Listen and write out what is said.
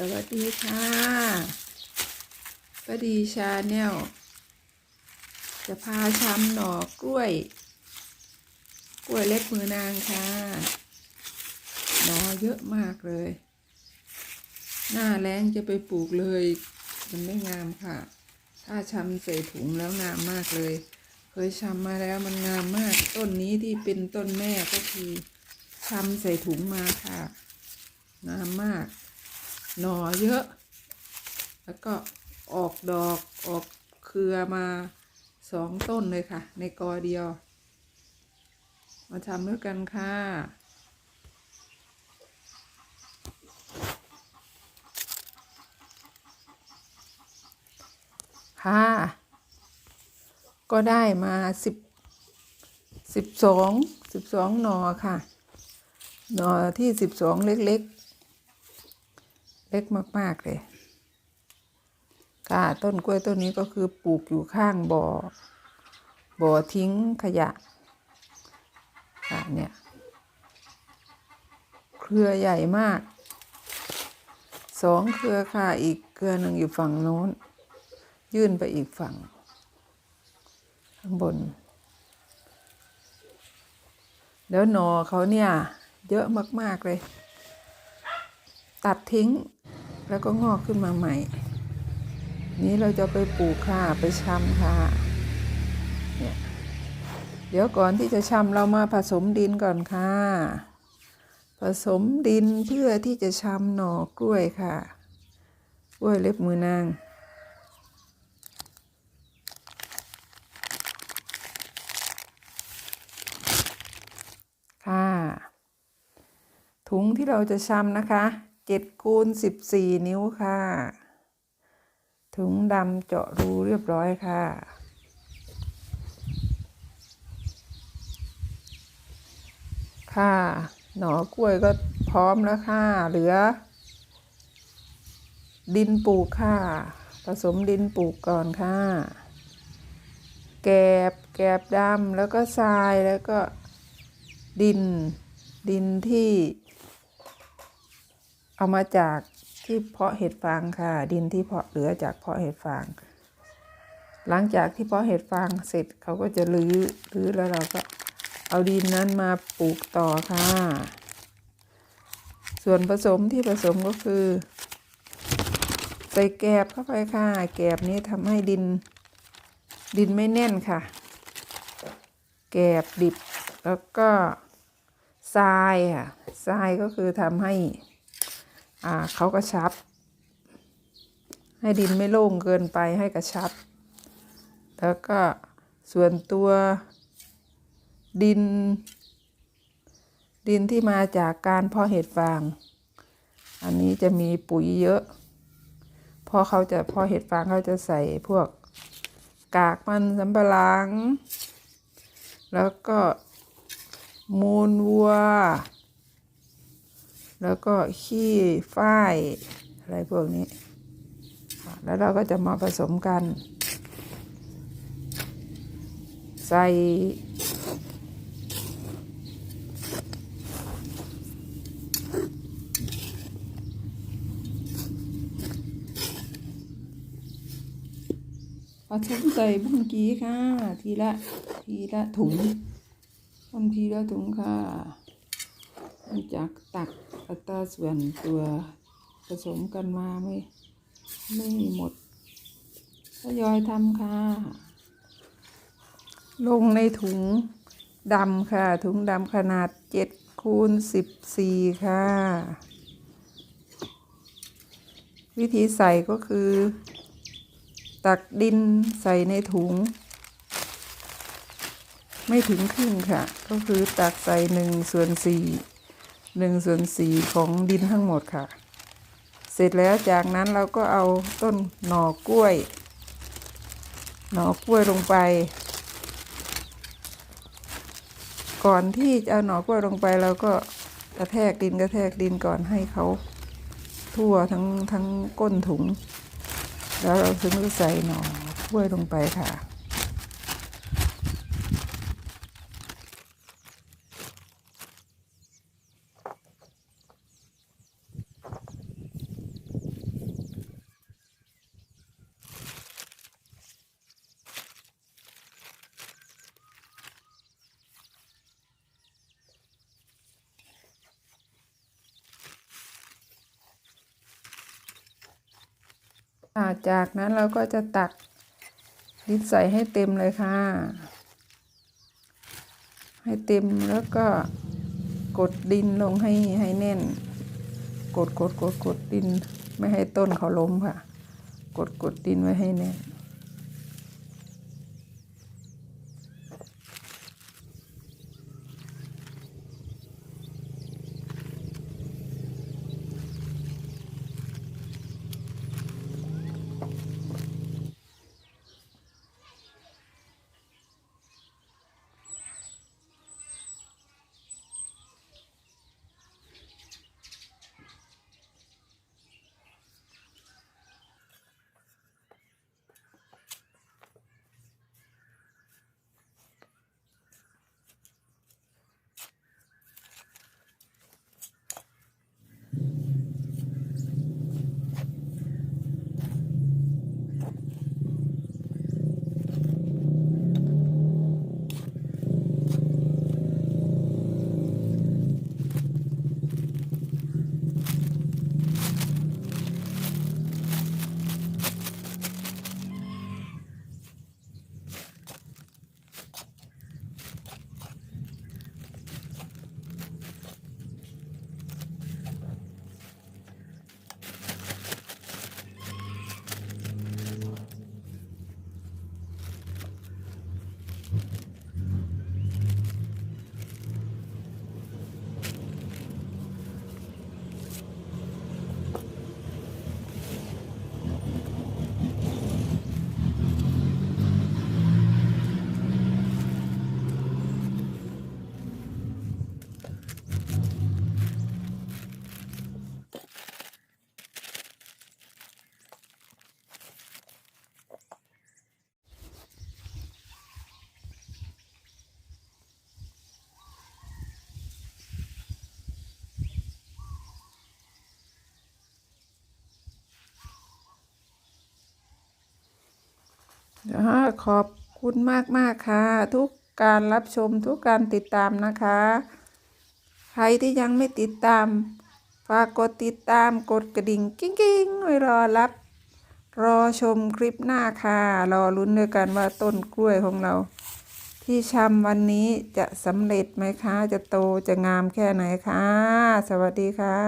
สวัสดีค่ะป้าดีชาแนลจะพาชำหน่อกล้วย กล้วยเล็บมือนางค่ะ หน่อเยอะมากเลย หน้าแรงจะไปปลูกเลย มันไม่งามค่ะ ถ้าชำใส่ถุงแล้วงามมากเลย เคยชำมาแล้วมันงามมาก ต้นนี้ที่เป็นต้นแม่ก็คือชำใส่ถุงมาค่ะ งามมาก หน่อเยอะ แล้วก็ออกดอกออกเครือมาสองต้นเลยค่ะ ในกอเดียว มาทำด้วยกันค่ะค่ะ ก็ได้มาสิบสิบสองสิบสองหนอค่ะ หนอที่สิบสองเล็ก ๆ เล็กมาก ๆ เลย ค่ะ ต้นกล้วยต้นนี้ก็คือปลูกอยู่ข้างบ่อ บ่อทิ้งขยะ ค่ะเนี่ย เครือใหญ่มาก สองเครือค่ะ อีกเครือหนึ่งอยู่ฝั่งโน้น ยื่นไปอีกฝั่ง ข้างบน แล้วหนอเขาเนี่ย เยอะมาก ๆ เลยตัดทิ้ง แล้วก็งอกขึ้นมาใหม่ นี้เราจะไปปลูกค่ะไปชำค่ะเนี่ยเดี๋ยวก่อนที่จะชำเรามาผสมดินก่อนค่ะ ผสมดินเพื่อที่จะชำหน่อกล้วยค่ะ กล้วยเล็บมือนางค่ะถุงที่เราจะชำนะคะ เจ็ดคูณสิบสี่นิ้วค่ะ ถุงดำเจาะรูเรียบร้อยค่ะค่ะ หน่อกล้วยก็พร้อมแล้วค่ะ เหลือ ดินปลูกค่ะ ผสมดินปลูกก่อนค่ะ แกบ แกบดำแล้วก็ทรายแล้วก็ดิน ดินที่ เอามาจากที่เพาะเห็ดฟางค่ะ ดินที่เพาะเหลือจากเพาะเห็ดฟาง หลังจากที่เพาะเห็ดฟางเสร็จเขาก็จะรื้อรื้อแล้วเราก็เอาดินนั้นมาปลูกต่อค่ะ ส่วนผสมที่ผสมก็คือ ใส่แกบเข้าไปค่ะ แกบนี้ทำให้ดิน ดินไม่แน่นค่ะ แกบดิบแล้วก็ทรายค่ะทรายก็คือทำให้ อ่าเขากระชับ ให้ดินไม่โล่งเกินไปให้กระชับ แล้วก็ส่วนตัวดิน ดินที่มาจากการเพาะเห็ดฟาง อันนี้จะมีปุ๋ยเยอะพราะเขาจะพาะเห็ดฟางเขาจะใส่พวกกากมันสำปะหลัง แล้วก็มูลวัว แล้วก็ขี้ฝ้ายอะไรพวกนี้ แล้วเราก็จะมาผสมกัน ใส่ผสมใส่บุ้งกี้ค่ะ ทีละทีละถุงทำทีละถุงค่ะจากตัก อัตราส่วนตัวผสมกันมาไม่ไม่หมดทยอยทำค่ะ ลงในถุงดำค่ะ ถุงดำขนาดเจ็ดคูณสิบสี่ค่ะ วิธีใส่ก็คือ ตักดินใส่ในถุง ไม่ถึงครึ่งค่ะ ก็คือตักใส่หนึ่งส่วนสี่ หนึ่งส่วนสี่ของดินทั้งหมดค่ะ เสร็จแล้วจากนั้นเราก็เอาต้นหน่อกล้วย หน่อกล้วยลงไป ก่อนที่จะเอาหน่อกล้วยลงไปเราก็กระแทกดินกระแทกดินก่อนให้เขาทั่วทั้งทั้งก้นถุง แล้วเราถึงจะใส่หน่อกล้วยลงไปค่ะ ค่ะจากนั้นเราก็จะตักดินใส่ให้เต็มเลยค่ะ ให้เต็มแล้วก็กดดินลงให้ให้แน่น กดกดกดกดดิน ไม่ให้ต้นเขาล้มค่ะ กดกดดินไว้ให้แน่น ขอบคุณมากมากค่ะ ทุกการรับชมทุกการติดตามนะคะ ใครที่ยังไม่ติดตาม ฝากกดติดตามกดกระดิ่งกิ้งกิ้งๆไว้รอรับ รอชมคลิปหน้าค่ะ รอลุ้นด้วยกันว่าต้นกล้วยของเรา ที่ชำวันนี้จะสำเร็จไหมคะ จะโตจะงามแค่ไหนคะ สวัสดีค่ะ